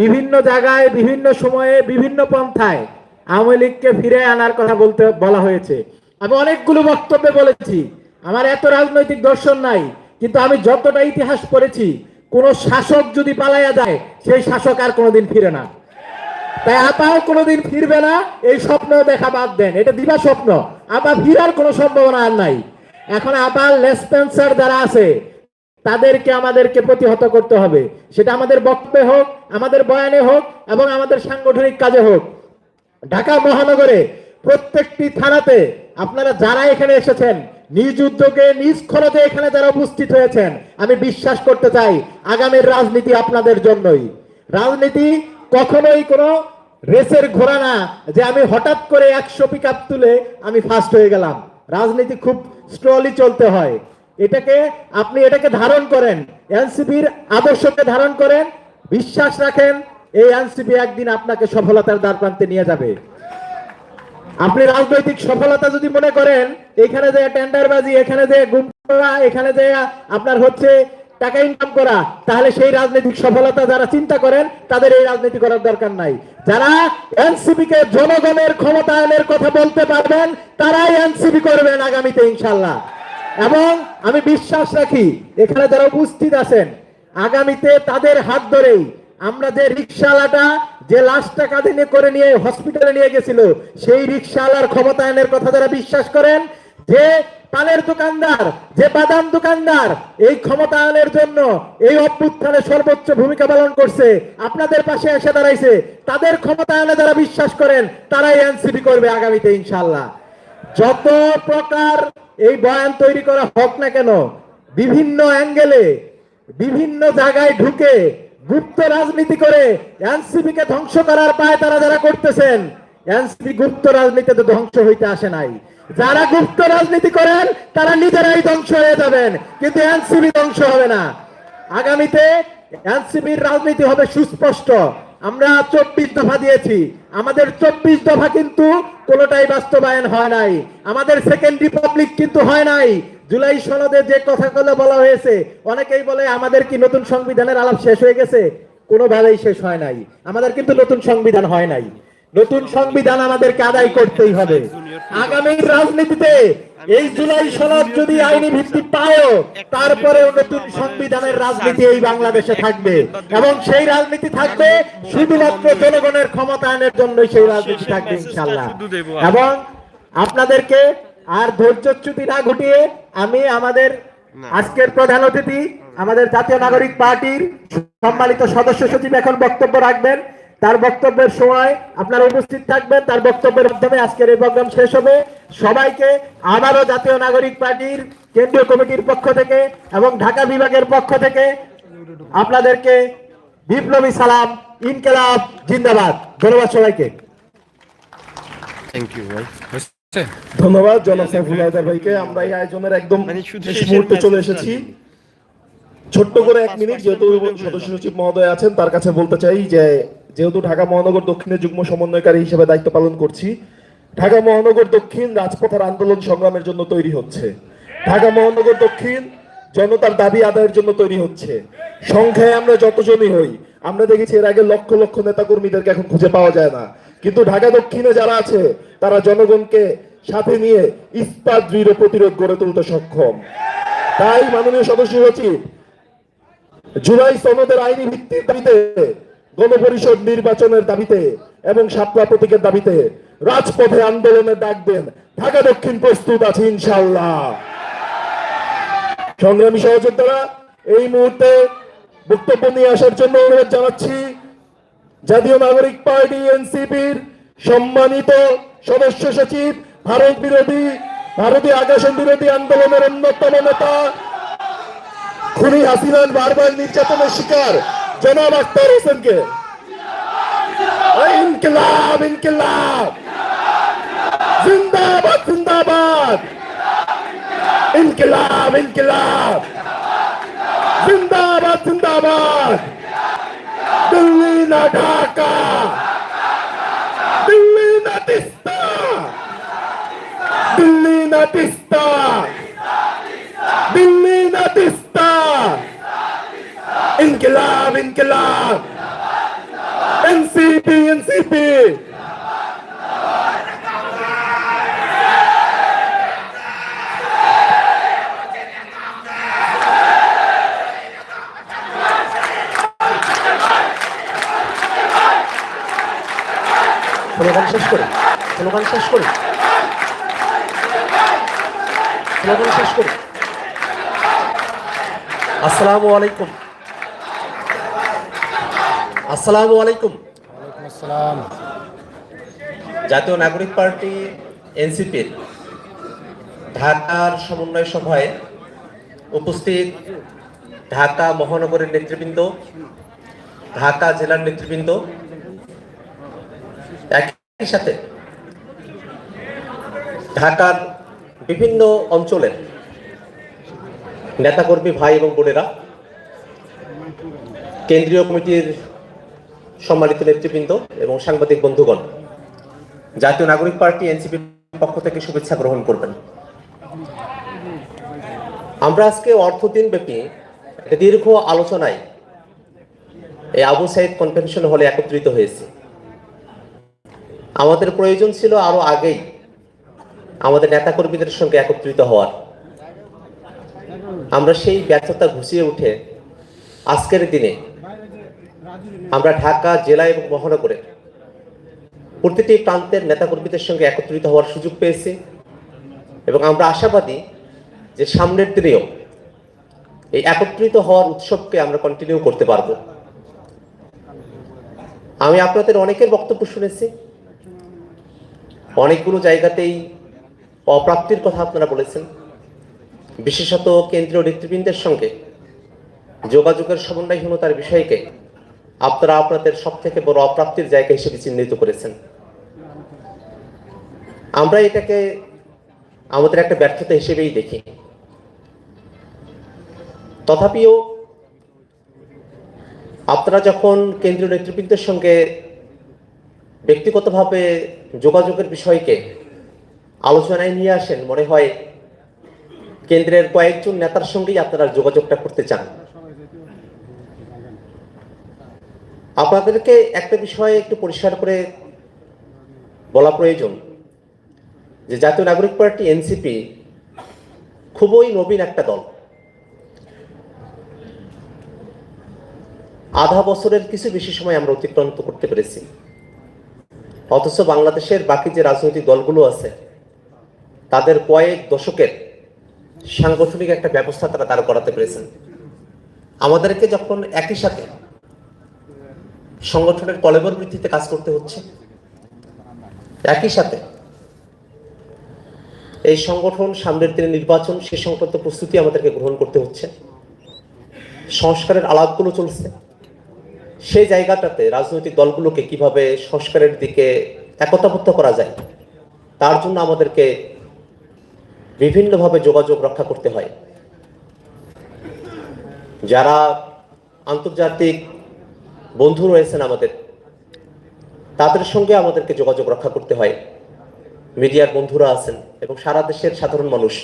বিভিন্ন জায়গায়, বিভিন্ন সময়ে, বিভিন্ন পন্থায় আওয়ামী লীগকে ফিরে আনার কথা বলতে, বলা হয়েছে। আমি অনেকগুলো বক্তব্যে বলেছি, আমার এত রাজনৈতিক দর্শন নাই, কিন্তু আমি যতটা ইতিহাস পড়েছি, কোন শাসক যদি পালাইয়া যায় সেই শাসক আর কোনোদিন ফিরে না। তাই আপাও কোনোদিন ফিরবে না, এই স্বপ্ন দেখা বাদ দেন। এটা দিবা স্বপ্ন আপা ফিরার কোনো সম্ভাবনা আর নাই। এখন আপার লেসপেন্সার যারা আছে তাদেরকে আমাদেরকে প্রতিহত করতে হবে। সেটা আমাদের বক্তব্যে হোক, আমাদের বয়ানে হোক, এবং আমাদের সাংগঠনিক কাজে হোক। ঢাকা মহানগরে প্রত্যেকটি থানাতে আপনারা যারা এখানে এসেছেন, নিজ উদ্যোগে, নিজ খরচে এখানে যারা উপস্থিত হয়েছেন, আমি বিশ্বাস করতে চাই আগামীর রাজনীতি আপনাদের জন্যই। রাজনীতি কখনোই কোনো রেসের ঘোড়া না, যে আমি হঠাৎ করে একশো পিক তুলে আমি ফার্স্ট হয়ে গেলাম। রাজনীতি খুব স্লোলি চলতে হয়। এটাকে আপনি এটাকে ধারণ করেন, এনসিপির আদর্শকে ধারণ করেন, বিশ্বাস রাখেন, এই এনসিপি একদিন আপনাকে সফলতার দ্বার প্রান্তে নিয়ে যাবে। আপনি রাজনৈতিক সফলতা যদি মনে করেন, এখানে যে টেন্ডারবাজি, এখানে যে গুম করা এখানে যে আপনার হচ্ছে টাকা ইনকাম করা, তাহলে সেই রাজনৈতিক সফলতা যারা চিন্তা করেন, তাদের এই রাজনীতি করার দরকার নাই। যারা এনসিপি কে জনগণের ক্ষমতায়নের কথা বলতে পারবেন, তারাই এনসিপি করবেন আগামীতে ইনশাল্লাহ এবং আমি বিশ্বাস রাখি, এখানে যারা উপস্থিত আছেন, আগামীতে তাদের হাত ধরেই আমরা যে রিক্সাওয়ালাটা যে লাশটা কাঁধে নিয়ে করে নিয়ে হসপিটালে নিয়ে গেছিল, সেই রিক্সাওয়ালার ক্ষমতায়নের কথা যারা বিশ্বাস করেন, যে পানের দোকানদার, যে বাদাম দোকানদার, এই ক্ষমতায়নের জন্য এই অভ্যুত্থানে সর্বোচ্চ ভূমিকা পালন করছে, আপনাদের পাশে এসে দাঁড়াইছে, তাদের ক্ষমতায়নে যারা বিশ্বাস করেন, তারাই এনসিপি করবে আগামীতে ইনশাল্লাহ যত প্রকার এই বয়ান তৈরি করা হোক না কেন, বিভিন্ন অ্যাঙ্গেলে, বিভিন্ন জায়গায় ঢুকে গুপ্ত রাজনীতি করে এনসিপি কে ধ্বংস করার পায় তারা যারা করতেছেন, এনসিপি গুপ্ত রাজনীতিতে ধ্বংস হইতে আসে নাই। যারা গুপ্ত রাজনীতি করেন, তারা নিজেরাই ধ্বংস হয়ে যাবেন, কিন্তু এনসিপি ধ্বংস হবে না। আগামীতে এনসিপির রাজনীতি হবে সুস্পষ্ট। আমরা চব্বিশ দফা দিয়েছি। আমাদের চব্বিশ দফা কিন্তু কোনোটাই বাস্তবায়ন হয় নাই। আমাদের সেকেন্ড রিপাবলিক কিন্তু হয় নাই। জুলাই সনদে যে কথাগুলো বলা হয়েছে, অনেকেই বলে আমাদের কি নতুন সংবিধানের আলাপ শেষ হয়ে গেছে? কোনোভাবেই শেষ হয় নাই। আমাদের কিন্তু নতুন সংবিধান হয় নাই। নতুন সংবিধান আমাদেরকে আদায় করতেই হবে। আগামী রাজনীতিতে এই জুলাই সনদ যদি আইনি ভিত্তি পায়ও তারপরেও নতুন সংবিধানের রাজনীতি এই বাংলাদেশে থাকবে। এবং সেই রাজনীতি থাকবে শুধুমাত্র জনগণের ক্ষমতায়নের জন্যই সেই রাজনীতি থাকবে ইনশাল্লাহ এবং আপনাদেরকে আর ধৈর্যচ্যুতি না ঘটিয়ে আমি আমাদের আজকের প্রধান অতিথি আমাদের জাতীয় নাগরিক পার্টির সম্মানিত সদস্য সচিব এখন বক্তব্য রাখবেন। তার বক্তব্যের সময় আপনারা উপস্থিত থাকবেন। তার বক্তব্যের মাধ্যমে আজকের এই প্রোগ্রাম শেষ হবে। সবাইকে আবারও জাতীয় নাগরিক পার্টির কেন্দ্রীয় কমিটির পক্ষ থেকে এবং ঢাকা বিভাগের পক্ষ থেকে আপনাদেরকে বিপ্লবী সালাম ইনকেলাব জিন্দাবাদ। ধন্যবাদ সবাইকে। থ্যাংক ইউ ধন্যবাদ জনাব সাইফুল হায়দার ভাইকে। আমরা এই আয়োজনের একদম মানে শেষ মুহূর্তে চলে এসেছি। ছোট্ট করে এক মিনিট যেহেতু সদস্য সচিব মহোদয় আছেন তার কাছে বলতে চাই যে যেহেতু ঢাকা মহানগর দক্ষিণের যুগ্ম সমন্বয়কারী হিসেবে দায়িত্ব পালন করছি, ঢাকা মহানগর দক্ষিণ রাজপথের আন্দোলন সংগ্রামের জন্য তৈরি হচ্ছে। ঢাকা মহানগর দক্ষিণ জনতার দাবি আদায়ের জন্য তৈরি হচ্ছে। সংখ্যায় আমরা যতজনই হই, আমরা দেখেছি এর আগে লক্ষ লক্ষ নেতা কর্মীদেরকে এখন খুঁজে পাওয়া যায় না। কিন্তু ঢাকা দক্ষিণে যারা আছে, তারা জনগণকে সাথে নিয়ে ইস্পাত, দৃঢ় প্রতিরোধ গড়ে তুলতে সক্ষম। তাই মাননীয় সদস্য সচিব, জুলাই সনদের আইনি ভিত্তির দাবিতে গণপরিষদ নির্বাচনের দাবিতে এবং সাপলা প্রতীকের দাবিতে রাজপথে আন্দোলনের ডাক দেন। ঢাকা দক্ষিণ প্রস্তুত আছে ইনশাল্লাহ সংগ্রামী সহযোদ্ধারা, এই মুহূর্তে বক্তব্য নিয়ে আসার জন্য অনুরোধ জানাচ্ছি, জাতীয় নাগরিক পার্টি এনসিপির সম্মানিত সদস্য সচিব, ভারত বিরোধী, ভারতীয় আগ্রাসন বিরোধী আন্দোলনের অন্যতম নেতা, খুনি হাসিনার বারবার নির্যাতনের শিকার। জনাব আক্তার হোসেনকে ইনকিলাব ইনকিলাব জিন্দাবাদ জিন্দাবাদ ইনকিলাব ইনকিলাব জিন্দাবাদ জিন্দাবাদ দিল্লি না ঢাকা দিল্লি না তিস্তা দিল্লি না তিস্তা দিল্লি না তিস্তা ইনকিলাব ইনকিলাব এনসিপি স্লোগান শেষ করে। স্লোগান শেষ করে। স্লোগান শেষ করে। আসসালামু আলাইকুম। আসসালামু আলাইকুম। আসসালাম। জাতীয় নাগরিক পার্টি এনসিপির ঢাকার সমন্বয় সভায় উপস্থিত ঢাকা মহানগরের নেতৃবৃন্দ ঢাকা জেলার নেতৃবৃন্দ একই সাথে ঢাকার বিভিন্ন অঞ্চলের নেতাকর্মী ভাই এবং বোনেরা কেন্দ্রীয় কমিটির সম্মানিত নেতৃবৃন্দ এবং সাংবাদিক বন্ধুগণ, জাতীয় নাগরিক পার্টি এনসিপির পক্ষ থেকে শুভেচ্ছা গ্রহণ করবেন। আমরা আজকে অর্ধ দিন ব্যাপী একটা দীর্ঘ আলোচনায় এই আবু সাইদ কনভেনশন হলে একত্রিত হয়েছে। আমাদের প্রয়োজন ছিল আরও আগেই আমাদের নেতাকর্মীদের সঙ্গে একত্রিত হওয়ার। আমরা সেই ব্যর্থতা ঘুষিয়ে উঠে আজকের দিনে আমরা ঢাকা জেলা এবং মহানগরে প্রতিটি প্রান্তের নেতাকর্মীদের সঙ্গে একত্রিত হওয়ার সুযোগ পেয়েছি এবং আমরা আশাবাদী যে সামনের দিনেও এই একত্রিত হওয়ার উৎসবকে আমরা কন্টিনিউ করতে পারব। আমি আপনাদের অনেকের বক্তব্য শুনেছি। অনেকগুলো জায়গাতেই অপ্রাপ্তির কথা আপনারা বলেছেন। বিশেষত কেন্দ্রীয় নেতৃবৃন্দের সঙ্গে যোগাযোগের সমন্বয়হীনতার বিষয়কে আপনারা আপনাদের সব থেকে বড় অপ্রাপ্তির জায়গা হিসেবে চিহ্নিত করেছেন। আমরা এটাকে আমাদের একটা ব্যর্থতা হিসেবেই দেখি। তথাপিও আপনারা যখন কেন্দ্রীয় নেতৃবৃন্দের সঙ্গে ব্যক্তিগতভাবে যোগাযোগের বিষয়কে আলোচনায় নিয়ে আসেন, মনে হয় কেন্দ্রের কয়েকজন নেতার সঙ্গেই আপনারা যোগাযোগটা করতে চান। আপনাদেরকে একটা বিষয়ে একটু পরিষ্কার করে বলা প্রয়োজন যে জাতীয় নাগরিক পার্টি, এনসিপি খুবই নবীন একটা দল। আধা বছরের কিছু বেশি সময় আমরা অতিক্রান্ত করতে পেরেছি। অথচ বাংলাদেশের বাকি যে রাজনৈতিক দলগুলো আছে, তাদের কয়েক দশকের সাংগঠনিক একটা ব্যবস্থা তারা দাঁড় করাতে পেরেছেন। আমাদেরকে যখন একই সাথে সংগঠনের কলেবর ভিত্তিতে কাজ করতে হচ্ছে। একই সাথে এই সংগঠন সামনের দিনে নির্বাচন, সে সংক্রান্ত প্রস্তুতি আমাদেরকে গ্রহণ করতে হচ্ছে। সংস্কারের আলাপগুলো চলছে। সেই জায়গাটাতে রাজনৈতিক দলগুলোকে কীভাবে সংস্কারের দিকে একতাবদ্ধ করা যায়, তার জন্য আমাদেরকে বিভিন্নভাবে যোগাযোগ রক্ষা করতে হয়। যারা আন্তর্জাতিক বন্ধু রয়েছেন আমাদের। তাদের সঙ্গে আমাদেরকে যোগাযোগ রক্ষা করতে হয়। মিডিয়ার বন্ধুরা আছেন এবং সারা দেশের সাধারণ মানুষ।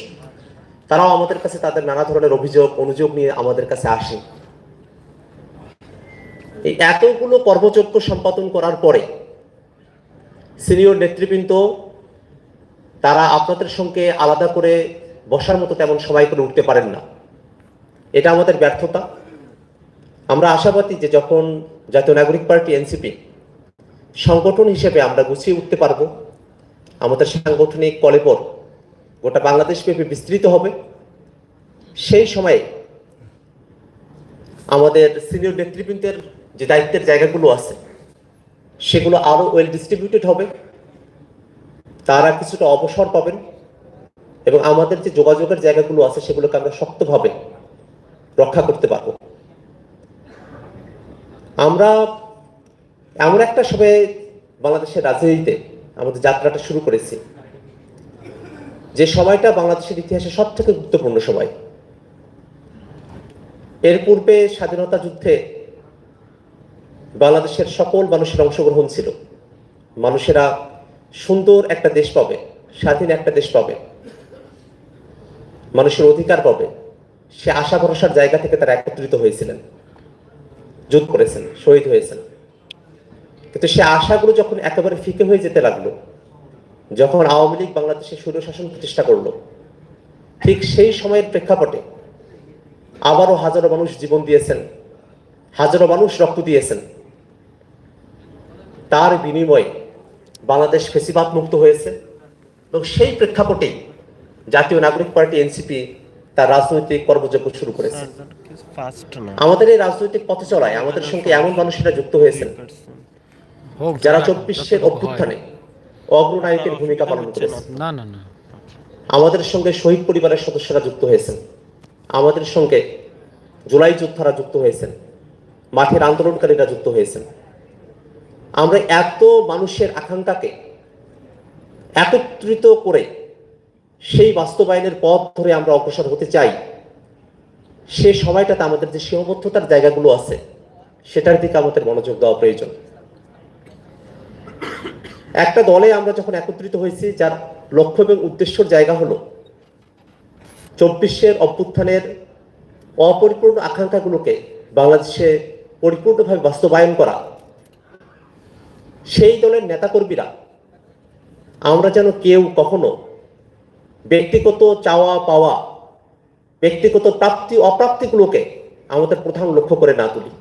তারাও আমাদের কাছে তাদের নানা ধরনের অভিযোগ, অনুযোগ নিয়ে আমাদের কাছে আসে এই এতগুলো কর্মযজ্ঞ সম্পাদন করার পরে সিনিয়র নেতৃবৃন্দ, তারা আপনাদের সঙ্গে আলাদা করে বসার মতো তেমন সময় করে উঠতে পারেন না। এটা আমাদের ব্যর্থতা। আমরা আশাবাদী যে যখন জাতীয় নাগরিক পার্টি, এনসিপি সংগঠন হিসেবে আমরা গুছিয়ে উঠতে পারব, আমাদের সাংগঠনিক কলেবর গোটা বাংলাদেশ ব্যাপী বিস্তৃত হবে। সেই সময়ে আমাদের সিনিয়র নেতৃবৃন্দের যে দায়িত্বের জায়গাগুলো আছে, সেগুলো আরও ওয়েল ডিস্ট্রিবিউটেড হবে। তারা কিছুটা অবসর পাবেন এবং আমাদের যে যোগাযোগের জায়গাগুলো আছে, সেগুলোকে আমরা শক্তভাবে রক্ষা করতে পারব। আমরা এমন একটা সময়ে বাংলাদেশের রাজনীতিতে আমাদের যাত্রাটা শুরু করেছি। যে সময়টা বাংলাদেশের ইতিহাসে সব থেকে গুরুত্বপূর্ণ সময়। এর পূর্বে স্বাধীনতা যুদ্ধে বাংলাদেশের সকল মানুষের অংশগ্রহণ ছিল। মানুষেরা সুন্দর একটা দেশ পাবে, স্বাধীন একটা দেশ পাবে। মানুষের অধিকার পাবে। সে আশা ভরসার জায়গা থেকে তারা একত্রিত হয়েছিলেন। যুদ্ধ করেছেন, শহীদ হয়েছেন। কিন্তু সে আশাগুলো যখন একেবারে ফিকে হয়ে যেতে লাগল, যখন আওয়ামী লীগ বাংলাদেশে স্বৈরশাসন প্রতিষ্ঠা করল, ঠিক সেই সময়ের প্রেক্ষাপটে আবারও হাজারো মানুষ জীবন দিয়েছেন, হাজারো মানুষ রক্ত দিয়েছেন। তার বিনিময়ে বাংলাদেশ ফেসিবাদ মুক্ত হয়েছে এবং সেই প্রেক্ষাপটেই জাতীয় নাগরিক পার্টি এনসিপি তার রাজনৈতিক কর্মযজ্ঞ শুরু করেছে। আমাদের এই রাজনৈতিক পথে চলায় আমাদের সঙ্গে এমন মানুষেরা যুক্ত হয়েছেন যারা যা- চব্বিশের অভ্যুত্থানে অগ্রনায়কের ভূমিকা পালন করেছে। না না না। আমাদের সঙ্গে শহীদ পরিবারের সদস্যরা যুক্ত হয়েছেন। আমাদের সঙ্গে জুলাই যোদ্ধারা যুক্ত হয়েছেন। মাঠের আন্দোলনকারীরা যুক্ত হয়েছেন। আমরা এত মানুষের আকাঙ্ক্ষাকে একত্রিত করে সেই বাস্তবায়নের পথ ধরে আমরা অগ্রসর হতে চাই। সে সময়টাতে আমাদের যে সীমাবদ্ধতার জায়গাগুলো আছে, সেটার দিকে আমাদের মনোযোগ দেওয়া প্রয়োজন। একটা দলে আমরা যখন একত্রিত হয়েছি, যার লক্ষ্য এবং উদ্দেশ্যর জায়গা হলো চব্বিশের অভ্যুত্থানের অপরিপূর্ণ আকাঙ্ক্ষাগুলোকে বাংলাদেশে পরিপূর্ণভাবে বাস্তবায়ন করা, সেই দলের নেতাকর্মীরা আমরা যেন কেউ কখনো ব্যক্তিগত চাওয়া পাওয়া, ব্যক্তিগত প্রাপ্তি অপ্রাপ্তিগুলোকে আমাদের প্রধান লক্ষ্য করে না তুলি।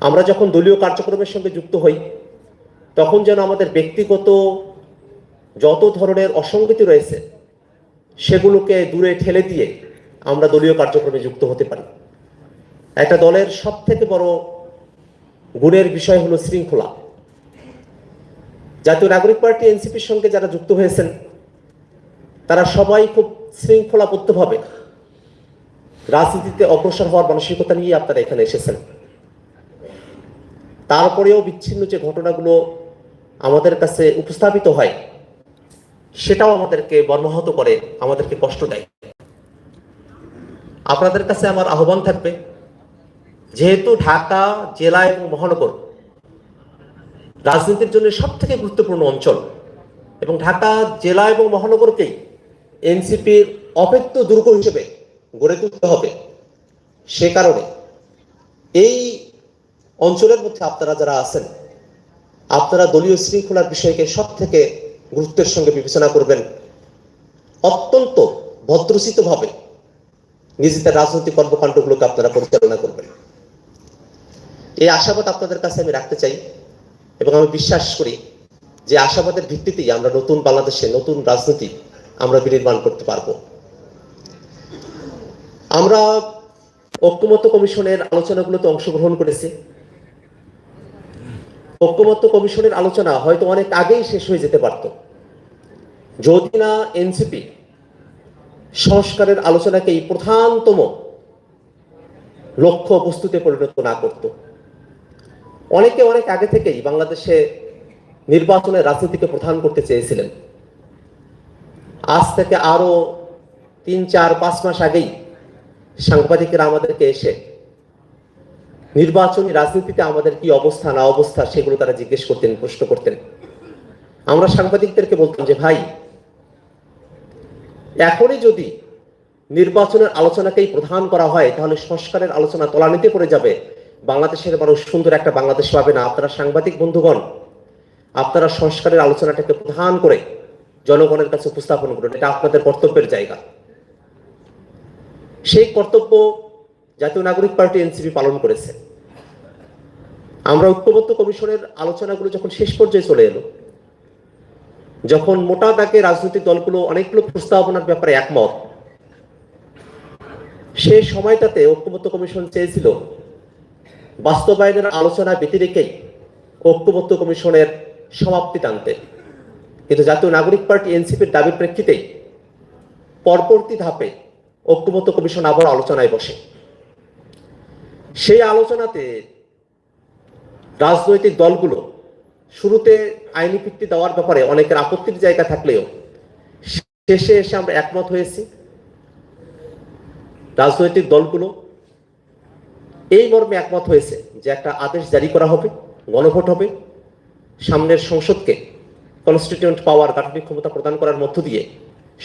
আমরা যখন দলীয় কার্যক্রমের সঙ্গে যুক্ত হই, তখন যেন আমাদের ব্যক্তিগত যত ধরনের অসঙ্গতি রয়েছে, সেগুলোকে দূরে ঠেলে দিয়ে আমরা দলীয় কার্যক্রমে যুক্ত হতে পারি। একটা দলের সব থেকে বড় গুণের বিষয় হলো শৃঙ্খলা। জাতীয় নাগরিক পার্টি, এনসিপির সঙ্গে যারা যুক্ত হয়েছেন তারা সবাই খুব শৃঙ্খলাবদ্ধভাবে রাজনীতিতে অগ্রসর হওয়ার মানসিকতা নিয়ে আপনারা এখানে এসেছেন। তারপরেও বিচ্ছিন্ন যে ঘটনাগুলো আমাদের কাছে উপস্থাপিত হয়, সেটাও আমাদেরকে মর্মাহত করে, আমাদেরকে কষ্ট দেয়। আপনাদের কাছে আমার আহ্বান থাকবে, যেহেতু ঢাকা জেলা এবং মহানগর রাজনীতির জন্য সব থেকে গুরুত্বপূর্ণ অঞ্চল, এবং ঢাকা জেলা এবং মহানগরকেই এনসিপির অপেত্য দুর্গ হিসেবে গড়ে তুলতে হবে। সে কারণে এই অঞ্চলের মধ্যে আপনারা যারা আছেন, আপনারা দলীয় শৃঙ্খলার বিষয়কে সব থেকে গুরুত্বের সঙ্গে বিবেচনা করবেন। অত্যন্ত ভদ্রচিতভাবে নিজেদের রাজনৈতিক কর্মকাণ্ডগুলোকে আপনারা পরিচালনা করবেন। এই আশাবাদ আপনাদের কাছে আমি রাখতে চাই এবং আমি বিশ্বাস করি যে আশাবাদের ভিত্তিতেই আমরা নতুন বাংলাদেশে নতুন রাজনীতি আমরা বিনির্মাণ করতে পারব। আমরা ঐক্যমত্য কমিশনের আলোচনাগুলোতে অংশগ্রহণ করেছি। ঐক্যমত্য কমিশনের আলোচনা হয়তো অনেক আগেই শেষ হয়ে যেতে পারত। যদি না এনসিপি সংস্কারের আলোচনাকেই প্রধানতম লক্ষ্য বস্তুতে পরিণত না করত। অনেকে অনেক আগে থেকেই বাংলাদেশে নির্বাচনের রাজনীতিকে প্রধান করতে চেয়েছিলেন। আজ থেকে আরও তিন, চার, পাঁচ মাস আগেই সাংবাদিকেরা আমাদেরকে এসে নির্বাচনী রাজনীতিতে আমাদের কি অবস্থা, না অবস্থা সেগুলো তারা জিজ্ঞেস করতেন, প্রশ্ন করতেন। আমরা সাংবাদিকদেরকে বলতাম যে, ভাই, এখনই যদি নির্বাচনের আলোচনাকেই প্রধান করা হয়, তাহলে সংস্কারের আলোচনা তলানিতে পড়ে যাবে। বাংলাদেশের মানুষ সুন্দর একটা বাংলাদেশ পাবে না। আপনারা সাংবাদিক বন্ধুগণ, আপনারা সংস্কারের আলোচনাটাকে প্রধান করে জনগণের কাছে উপস্থাপন করুন, এটা আপনাদের কর্তব্যের জায়গা। সেই কর্তব্য জাতীয় নাগরিক পার্টি এনসিপি পালন করেছে। আমরা ঐক্যবদ্ধ কমিশনের আলোচনাগুলো যখন শেষ পর্যায়ে চলে এলো, যখন মোটা দাগে রাজনৈতিক দলগুলো অনেকগুলো প্রস্তাবনার ব্যাপারে একমত, সে সময়টাতে ঐক্যবদ্ধ কমিশন চেয়েছিল বাস্তবায়নের আলোচনা ব্যতি রেখেই ঐক্যবদ্ধ কমিশনের সমাপ্তি টানতে। কিন্তু জাতীয় নাগরিক পার্টি এনসিপির দাবির প্রেক্ষিতেই পরবর্তী ধাপে ঐক্যমত্য কমিশন আবার আলোচনায় বসে। সেই আলোচনাতে রাজনৈতিক দলগুলো শুরুতে আইনি ভিত্তি দেওয়ার ব্যাপারে অনেকের আপত্তির জায়গা থাকলেও শেষে এসে আমরা একমত হয়েছি। রাজনৈতিক দলগুলো এই মর্মে একমত হয়েছে যে একটা আদেশ জারি করা হবে, গণভোট হবে, সামনের সংসদকে কনস্টিটিউন্ট পাওয়ার গাঠনিক ক্ষমতা প্রদান করার মধ্য দিয়ে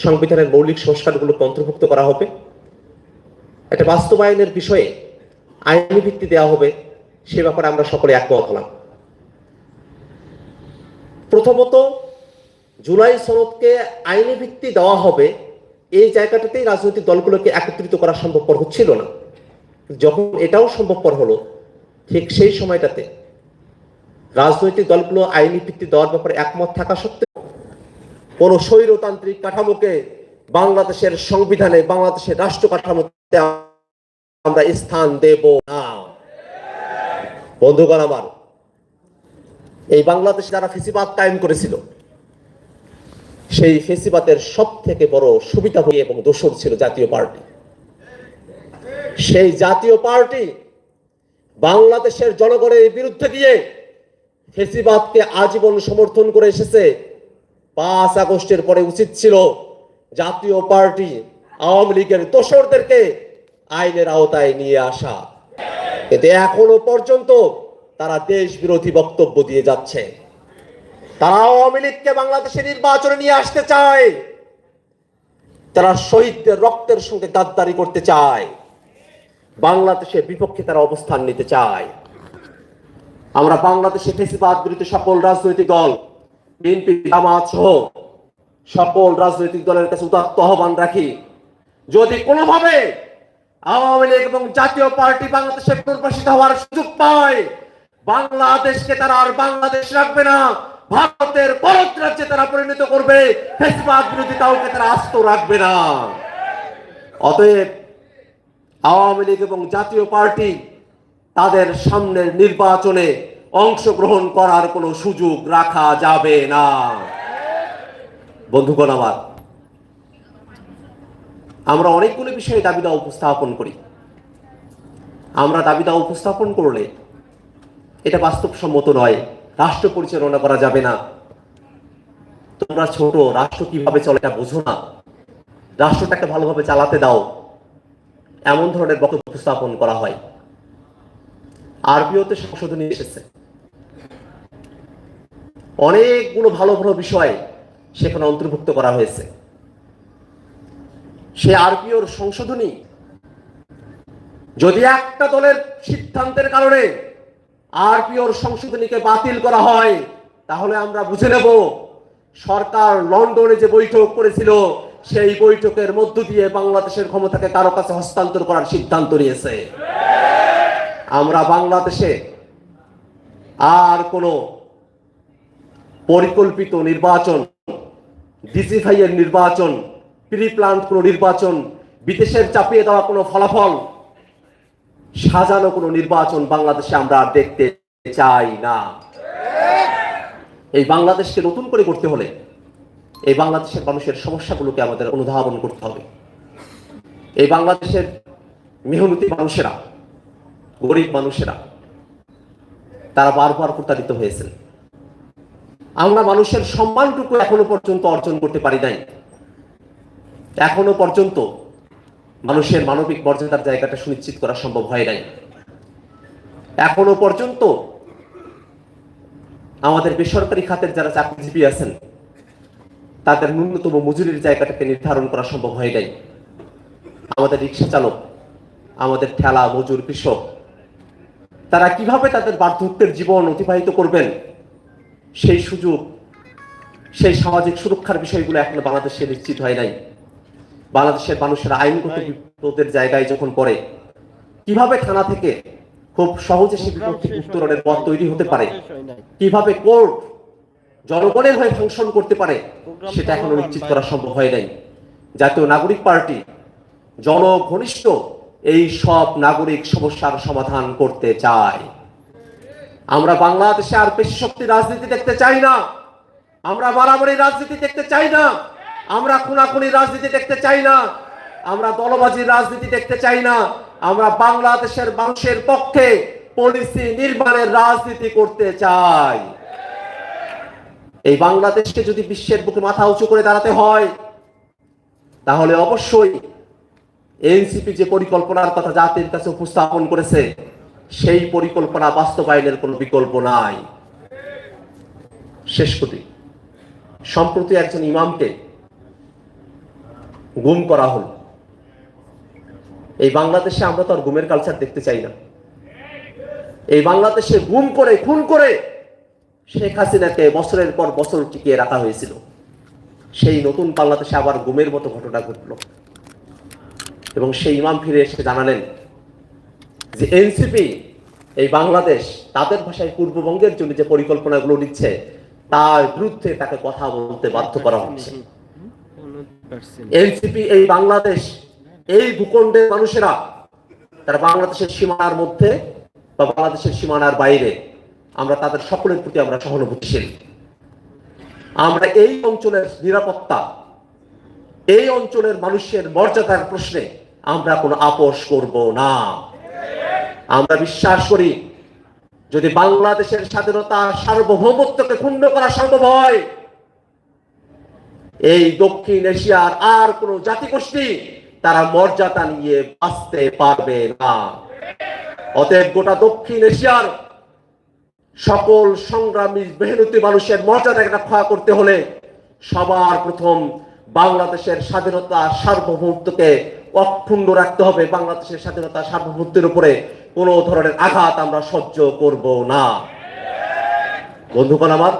সংবিধানের মৌলিক সংস্কারগুলোকে অন্তর্ভুক্ত করা হবে। একটা বাস্তবায়নের বিষয়ে আইনি ভিত্তি দেওয়া হবে, সে ব্যাপারে আমরা সকলে একমত হলাম। প্রথমত, জুলাই সনদকে আইনি ভিত্তি দেওয়া হবে, এই জায়গাটাতেই রাজনৈতিক দলগুলোকে একত্রিত করা সম্ভবপর হচ্ছিল না। যখন এটাও সম্ভবপর হলো, ঠিক সেই সময়টাতে রাজনৈতিক দলগুলো আইনি ভিত্তি দেওয়ার ব্যাপারে একমত থাকা সত্ত্বেও কোন স্বৈরতান্ত্রিক কাঠামোকে বাংলাদেশের সংবিধানে, বাংলাদেশের রাষ্ট্র কাঠামোতে আমরা স্থান দেব না। বন্ধুগণ আমার, এই বাংলাদেশে যারা ফেসিবাদ কায়েম করেছিল, সেই ফেসিবাদের সব থেকে বড় সুবিধাভোগী এবং দোষর ছিল জাতীয় পার্টি। সেই জাতীয় পার্টি বাংলাদেশের জনগণের বিরুদ্ধে গিয়ে ফেসিবাদকে আজীবন সমর্থন করে এসেছে। পাঁচ আগস্টের পরে উচিত ছিল জাতীয় পার্টি আওয়ামী লীগের দোসরদেরকে আইনের আওতায় নিয়ে আসা। কিন্তু এখনও পর্যন্ত তারা দেশ বিরোধী বক্তব্য দিয়ে যাচ্ছে। তারা আওয়ামী লীগকে বাংলাদেশে নির্বাচনে নিয়ে আসতে চায়। তারা শহীদদের রক্তের সঙ্গে গাদ্দারি করতে চায়। বাংলাদেশের বিপক্ষে তারা অবস্থান নিতে চায়। আমরা বাংলাদেশে ফেসিবাদ বিরোধী সকল রাজনৈতিক দল, বিএনপি, জামাত সহ সকল রাজনৈতিক দলের কাছে উদাত্ত আহ্বান রাখি। যদি কোনোভাবে আওয়ামী লীগ এবং জাতীয় পার্টি বাংলাদেশে পুনর্বাসিত হওয়ার সুযোগ পায়, বাংলাদেশকে তারা আর বাংলাদেশ রাখবে না, ভারতের পরত রাজ্যে তারা পরিণত করবে, ফেসিবাদ বিরোধী কাউকে তারা আস্ত রাখবে না। অতএব আওয়ামী লীগ এবং জাতীয় পার্টি তাদের সামনের নির্বাচনে অংশগ্রহণ করার কোনো সুযোগ রাখা যাবে না। বন্ধুগণ আমার, আমরা অনেকগুলো বিষয়ে দাবিদা উপস্থাপন করি। আমরা দাবিদা উপস্থাপন করলে এটা বাস্তবসম্মত নয়। রাষ্ট্র পরিচালনা করা যাবে না। তোমরা ছোট, রাষ্ট্র কীভাবে চলে এটা বোঝো না। রাষ্ট্রটাকে ভালোভাবে চালাতে দাও। এমন ধরনের বক্তব্য উপস্থাপন করা হয়। আরপিওতে সংশোধনী এসেছে। অনেকগুলো ভালো ভালো বিষয় সেখানে অন্তর্ভুক্ত করা হয়েছে। সে আরপিওর সংশোধনী যদি একটা দলের সিদ্ধান্তের কারণে আরপিওর সংশোধনীকে বাতিল করা হয়, তাহলে আমরা বুঝে নেব সরকার লন্ডনে যে বৈঠক করেছিল, সেই বৈঠকের মধ্য দিয়ে বাংলাদেশের ক্ষমতাকে কারও কাছে হস্তান্তর করার সিদ্ধান্ত নিয়েছে। আমরা বাংলাদেশে আর কোনো পরিকল্পিত নির্বাচন ডিসিফাই এর নির্বাচন প্রি প্লান্ট কোনো নির্বাচন, বিদেশের চাপিয়ে দেওয়া কোনো ফলাফল, সাজানো কোনো নির্বাচন বাংলাদেশে আমরা আর দেখতে চাই না। এই বাংলাদেশকে নতুন করে করতে হলে এই বাংলাদেশের মানুষের সমস্যাগুলোকে আমাদের অনুধাবন করতে হবে। এই বাংলাদেশের মেহনতি মানুষেরা গরিব মানুষেরা, তারা বারবার প্রতারিত হয়েছেন। আমরা মানুষের সম্মানটুকু এখনও পর্যন্ত অর্জন করতে পারি নাই। এখনও পর্যন্ত মানুষের মানবিক মর্যাদার জায়গাটা সুনিশ্চিত করা সম্ভব হয় নাই। এখনও পর্যন্ত আমাদের বেসরকারি খাতের যারা চাকরিজীবী আছেন, তাদের ন্যূনতম মজুরির জায়গাটাকে নির্ধারণ করা সম্ভব হয় নাই। আমাদের রিক্সা চালক, আমাদের ঠেলা, মজুর, কৃষক তারা কীভাবে তাদের বার্ধক্যের জীবন অতিবাহিত করবেন? সেই সুযোগ সেই সামাজিক সুরক্ষার বিষয়গুলো এখনও বাংলাদেশে নিশ্চিত হয় নাই। বাংলাদেশের মানুষের আইনগত বিপদের জায়গায় যখন পড়ে কীভাবে থানা থেকে খুব সহজে সে বিপদ থেকে উত্তরণের পথ তৈরি হতে পারে। কীভাবে কোর্ট জনগণের হয়ে ফাংশন করতে পারে সেটা এখনও নিশ্চিত করা সম্ভব হয় নাই। জাতীয় নাগরিক পার্টি জনঘনিষ্ঠ এই সব নাগরিক সমস্যার সমাধান করতে চায়। আমরা বাংলাদেশে আর বেশি শক্তি রাজনীতি দেখতে চাই না। আমরা বাড়াবাড়ি রাজনীতি দেখতে চাই না। আমরা খুনাখুনি রাজনীতি দেখতে চাই না। আমরা দলবাজির রাজনীতি দেখতে চাই না। আমরা বাংলাদেশের মানুষের পক্ষে পলিসি নির্মাণের রাজনীতি করতে চাই। এই বাংলাদেশকে যদি বিশ্বের বুকে মাথা উঁচু করে দাঁড়াতে হয়, তাহলে অবশ্যই এনসিপি যে পরিকল্পনার কথা জাতির কাছে উপস্থাপন করেছে, সেই পরিকল্পনা বাস্তবায়নের কোনো বিকল্প নাই। শেষ করি সম্প্রতি একজন ইমামকে গুম করা হল। এই বাংলাদেশে আমরা তো আর গুমের কালচার দেখতে চাই না। এই বাংলাদেশে গুম করে, খুন করে শেখ হাসিনাকে বছরের পর বছর টিকিয়ে রাখা হয়েছিল। সেই নতুন বাংলাদেশে আবার গুমের মতো ঘটনা ঘটল। এবং সেই ইমাম ফিরে এসে জানালেন যে এনসিপি, এই বাংলাদেশ তাদের ভাষায় পূর্ববঙ্গের জন্য যে পরিকল্পনাগুলো নিচ্ছে, তার বিরুদ্ধে তাকে কথা বলতে বাধ্য করা হচ্ছে। এনসিপি, এই বাংলাদেশ, এই ভূখণ্ডের মানুষেরা, তারা বাংলাদেশের সীমানার মধ্যে বা বাংলাদেশের সীমানার বাইরে, আমরা তাদের সকলের প্রতি আমরা সহানুভূতিশীল। আমরা এই অঞ্চলের নিরাপত্তা, এই অঞ্চলের মানুষের মর্যাদার প্রশ্নে আমরা কোনো আপোষ করব না। আমরা বিশ্বাস করি, যদি বাংলাদেশের স্বাধীনতা সার্বভৌমত্বকে ক্ষুণ্ণ করা সম্ভব হয়, এই দক্ষিণ এশিয়ার আর কোন জাতিগোষ্ঠী তারা মর্যাদা নিয়ে বাঁচতে পারবে না। অতএব গোটা দক্ষিণ এশিয়ার সকল সংগ্রামী মেহনতি মানুষের মর্যাদা রক্ষা করতে হলে সবার প্রথম বাংলাদেশের স্বাধীনতা সার্বভৌমত্বকে অক্ষুণ্ণ রাখতে হবে বাংলাদেশের স্বাধীনতা সার্বভৌমত্বের উপরে। কোনো ধরনের আঘাত আমরা সহ্য করব না। বন্ধুগণ আমার,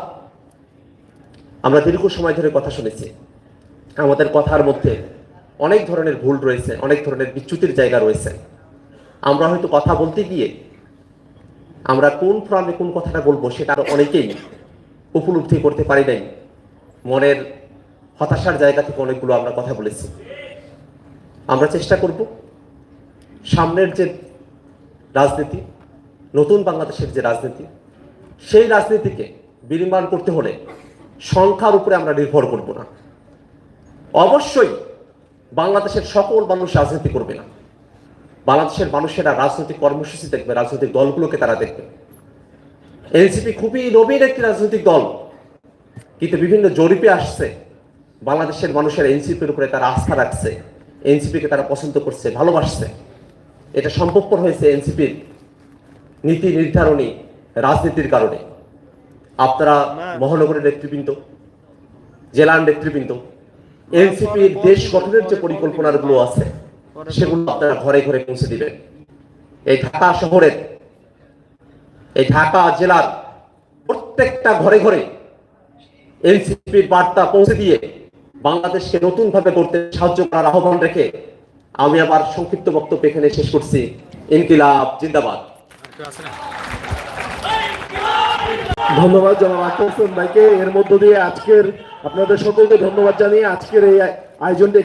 আমরা দীর্ঘ সময় ধরে কথা শুনেছি। আমাদের কথার মধ্যে অনেক ধরনের ভুল রয়েছে, অনেক ধরনের বিচ্যুতির জায়গা রয়েছে। আমরা হয়তো কথা বলতে গিয়ে আমরা কোন ফ্রামে কোন কথাটা বলব সেটা আরও অনেকেই উপলব্ধি করতে পারি নাই। মনের হতাশার জায়গা থেকে অনেকগুলো আমরা কথা বলেছি। আমরা চেষ্টা করব সামনের যে রাজনীতি, নতুন বাংলাদেশের যে রাজনীতি, সেই রাজনীতিকে বিনির্মাণ করতে হলে সংখ্যার উপরে আমরা নির্ভর করব না। অবশ্যই বাংলাদেশের সকল মানুষ রাজনীতি করবে না। বাংলাদেশের মানুষেরা রাজনৈতিক কর্মসূচি দেখবে, রাজনৈতিক দলগুলোকে তারা দেখবে। এনসিপি খুবই নবীন একটি রাজনৈতিক দল, কিন্তু বিভিন্ন জরিপে আসছে, বাংলাদেশের মানুষের এনসিপির উপরে তারা আস্থা রাখছে। এনসিপিকে তারা পছন্দ করছে ভালোবাসছে। এটা সম্ভবপর হয়েছে এনসিপির নীতি নির্ধারণী রাজনীতির কারণে। আপনারা মহানগরের নেতৃবৃন্দ জেলার নেতৃবৃন্দ এনসিপির দেশ গঠনের যে পরিকল্পনাগুলো আছে সেগুলো আপনারা ঘরে ঘরে পৌঁছে দিবেন। এই ঢাকা শহরের এই ঢাকা জেলার প্রত্যেকটা ঘরে ঘরে এনসিপির বার্তা পৌঁছে দিয়ে বাংলাদেশকে নতুন ভাবে করতে সাহায্য করার আহ্বান রেখে আমি আবার সংক্ষিপ্ত বক্তব্য এখানে শেষ করছি। ইনকিলাব, জিন্দাবাদ। ধন্যবাদ জনাব আক্তার ভাইকে। এর মধ্য দিয়ে আজকের আপনাদের সকলকে ধন্যবাদ জানিয়ে আজকের এই আয়োজনটি